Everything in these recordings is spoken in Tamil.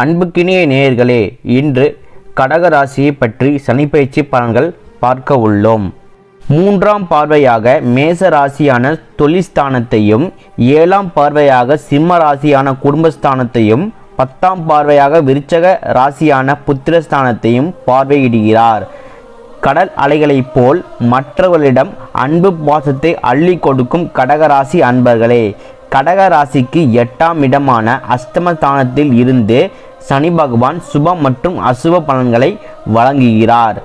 அன்புக்கினிய நேயர்களே இன்று கடகராசியை பற்றி சனிப்பயிற்சி பலன்கள் பார்க்க உள்ளோம். மூன்றாம் பார்வையாக மேச ராசியான தொழில்ஸ்தானத்தையும் ஏழாம் பார்வையாக சிம்ம ராசியான குடும்பஸ்தானத்தையும் பத்தாம் பார்வையாக விருச்சக ராசியான புத்திரஸ்தானத்தையும் பார்வையிடுகிறார். கடல் அலைகளைப் போல் மற்றவர்களிடம் அன்பு பாசத்தை அள்ளி கொடுக்கும் கடகராசி அன்பர்களே கடக ராசிக்கு எட்டாம் இடமான அஸ்தமஸ்தானத்தில் இருந்து சனி பகவான் சுப மற்றும் அசுப பலன்களை வழங்குகிறார்.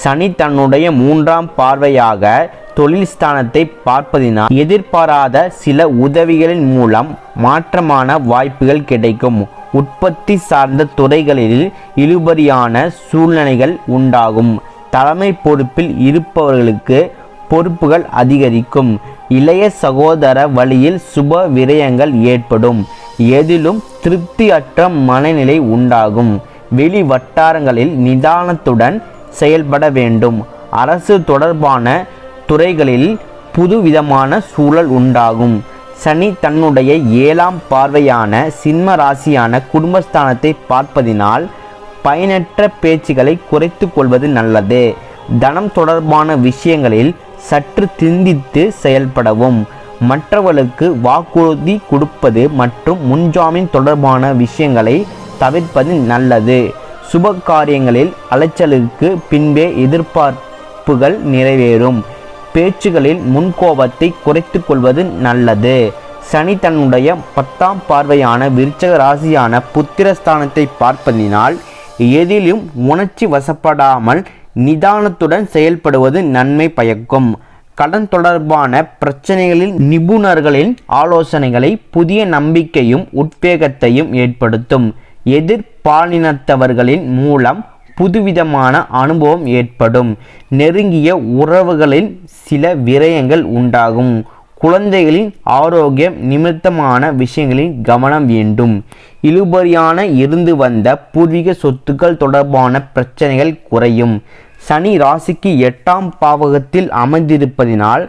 சனி தன்னுடைய மூன்றாம் பார்வையாக தொழில் ஸ்தானத்தை பார்ப்பதினால் எதிர்பாராத சில உதவிகளின் மூலம் மாற்றமான வாய்ப்புகள் கிடைக்கும். உற்பத்தி சார்ந்த துறைகளில் இழுபறியான சூழ்நிலைகள் உண்டாகும். தலைமை பொறுப்பில் இருப்பவர்களுக்கு பொறுப்புகள் அதிகரிக்கும். இளைய சகோதர வழியில் சுப விரயங்கள் ஏற்படும். எதிலும் திருப்தியற்ற மனநிலை உண்டாகும். வெளி வட்டாரங்களில் நிதானத்துடன் செயல்பட வேண்டும். அரசு தொடர்பான துறைகளில் புதுவிதமான சூழல் உண்டாகும். சனி தன்னுடைய ஏழாம் பார்வையான சிம்ம ராசியான குடும்பஸ்தானத்தை பார்ப்பதினால் பயனற்ற பேச்சுகளை குறைத்து கொள்வது நல்லது. தனம் தொடர்பான விஷயங்களில் சற்று சிந்தித்து செயல்படவும். மற்றவர்களுக்கு வாக்குறுதி கொடுப்பது மற்றும் முன்ஜாமீன் தொடர்பான விஷயங்களை தவிர்ப்பது நல்லது. சுப காரியங்களில் அலைச்சலுக்கு பின்பே எதிர்பார்ப்புகள் நிறைவேறும். பேச்சுகளில் முன்கோபத்தை குறைத்து கொள்வது நல்லது. சனி தன்னுடைய பத்தாம் பார்வையான விருச்சக ராசியான புத்திரஸ்தானத்தை பார்ப்பதினால் எதிலும் உணர்ச்சி வசப்படாமல் நிதானத்துடன் செயல்படுவது நன்மை பயக்கும். கடன் தொடர்பான பிரச்சனைகளில் நிபுணர்களின் ஆலோசனைகளை புதிய நம்பிக்கையும் உத்வேகத்தையும் ஏற்படுத்தும். எதிர்பாலினத்தவர்களின் மூலம் புதுவிதமான அனுபவம் ஏற்படும். நெருங்கிய உறவுகளில் சில விரயங்கள் உண்டாகும். குழந்தைகளின் ஆரோக்கியம் நிமித்தமான விஷயங்களில் கவனம் வேண்டும். இழுபறியான இருந்து வந்த பூர்வீக சொத்துக்கள் தொடர்பான பிரச்சனைகள் குறையும். சனி ராசிக்கு எட்டாம் பாவகத்தில் அமைந்திருப்பதினால்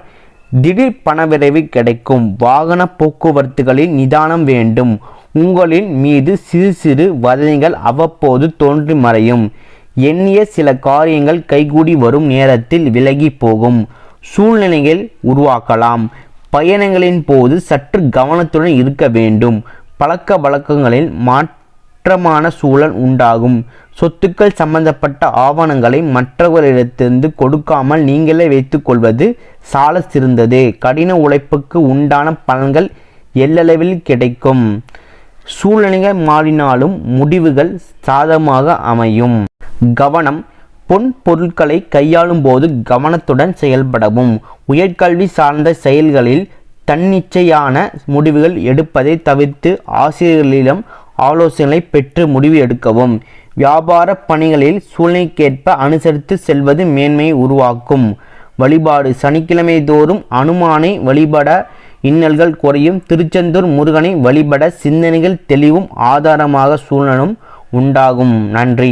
திடீர் பணவிரைவு கிடைக்கும். வாகன போக்குவரத்துகளில் நிதானம் வேண்டும். உங்களின் மீது சிறு சிறு வதனைகள் அவ்வப்போது தோன்றி மறையும். எண்ணிய சில காரியங்கள் கைகூடி வரும் நேரத்தில் விலகி போகும். சூழ்நிலைகள் உருவாக்கலாம். பயணங்களின் போது சற்று கவனத்துடன் இருக்க வேண்டும். பழக்க வழக்கங்களில் மாற்றமான சூழல் உண்டாகும். சொத்துக்கள் சம்பந்தப்பட்ட ஆவணங்களை மற்றவரிடத்திலிருந்து கொடுக்காமல் நீங்களே வைத்துக்கொள்வது சால சிறந்தது கடின உழைப்புக்கு உண்டான பலன்கள் எல்லளவில் கிடைக்கும். சூழ்நிலைகள் மாறினாலும் முடிவுகள் சாதகமாக அமையும். கவனம் பொன் பொருட்களை கையாளும் போது கவனத்துடன் செயல்படவும். உயர்கல்வி சார்ந்த செயல்களில் தன்னிச்சையான முடிவுகள் எடுப்பதை தவிர்த்து ஆசிரியர்களிடம் ஆலோசனை பெற்று முடிவு எடுக்கவும். வியாபார பணிகளில் சூழ்நிலைக்கேற்ப அனுசரித்து செல்வது மேன்மையை உருவாக்கும். வழிபாடு சனிக்கிழமை தோறும் அனுமானை வழிபட இன்னல்கள் குறையும். திருச்செந்தூர் முருகனை வழிபட சிந்தனைகள் தெளிவும் ஆதாரமாக சூழலும் உண்டாகும். நன்றி.